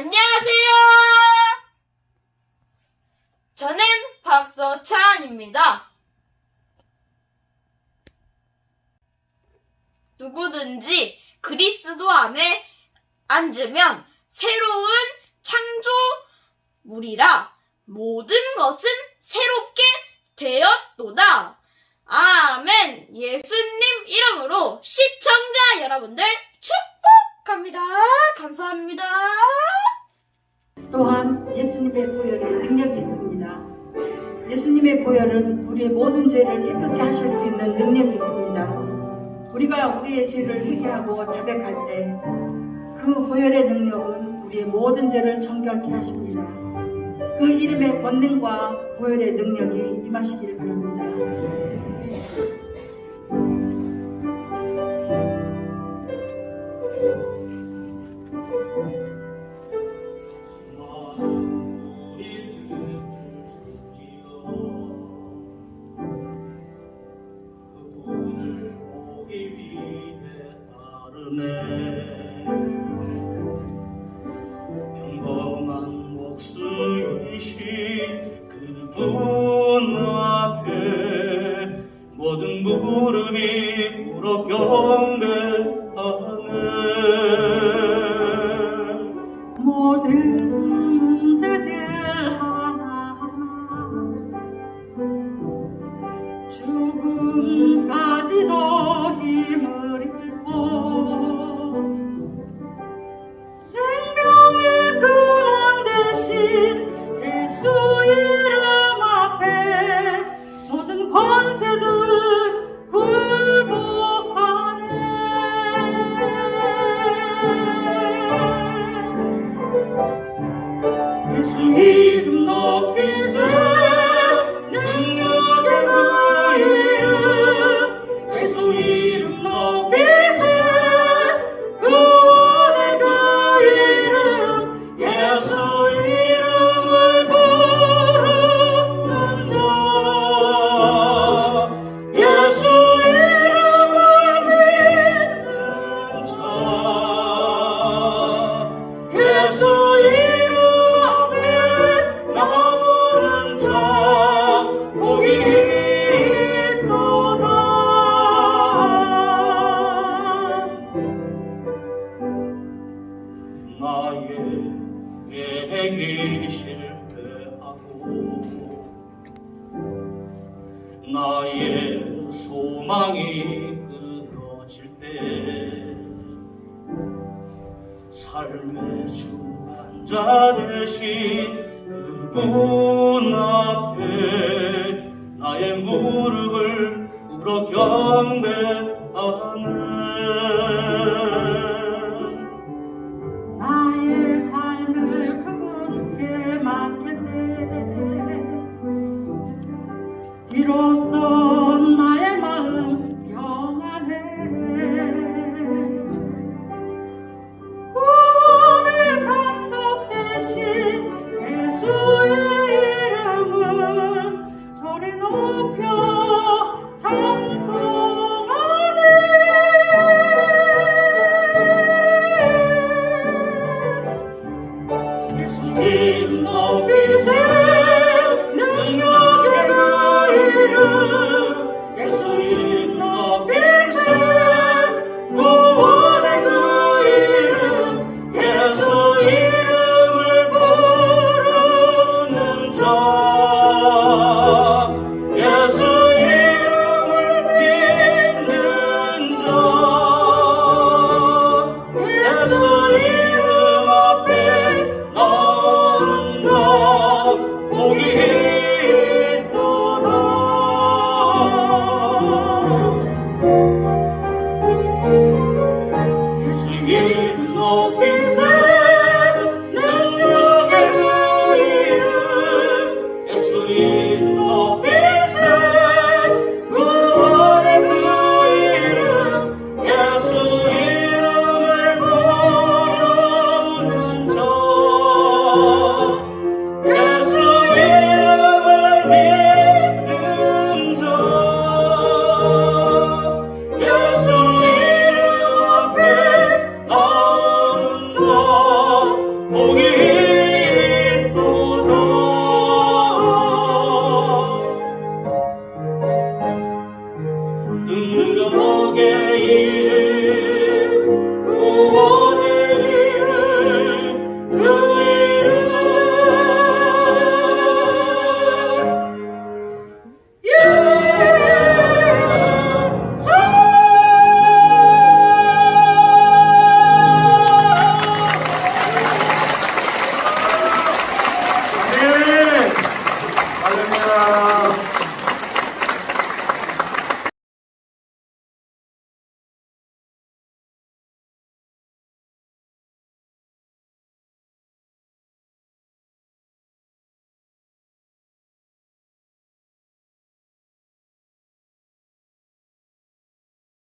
안녕하세요. 저는 박서찬입니다. 누구든지 그리스도 안에 앉으면 새로운 창조물이라 모든 것은 새롭게 되었도다. 아멘. 예수님 이름으로 시청자 여러분들 축복합니다. 감사합니다. 또한 예수님의 보혈에 능력이 있습니다. 예수님의 보혈은 우리의 모든 죄를 깨끗게 하실 수 있는 능력이 있습니다. 우리가 우리의 죄를 회개하고 자백할 때 그 보혈의 능력은 우리의 모든 죄를 정결케 하십니다. 그 이름의 권능과 보혈의 능력이 임하시길 바랍니다. 그분 앞에 모든 무릎이 꿇어 경배 굴복 나의 소망이 끊어질 때 삶의 주관자 되신 그분 앞에 나의 무릎을 꿇어 경배하네 이름을 눈 감옥에 이르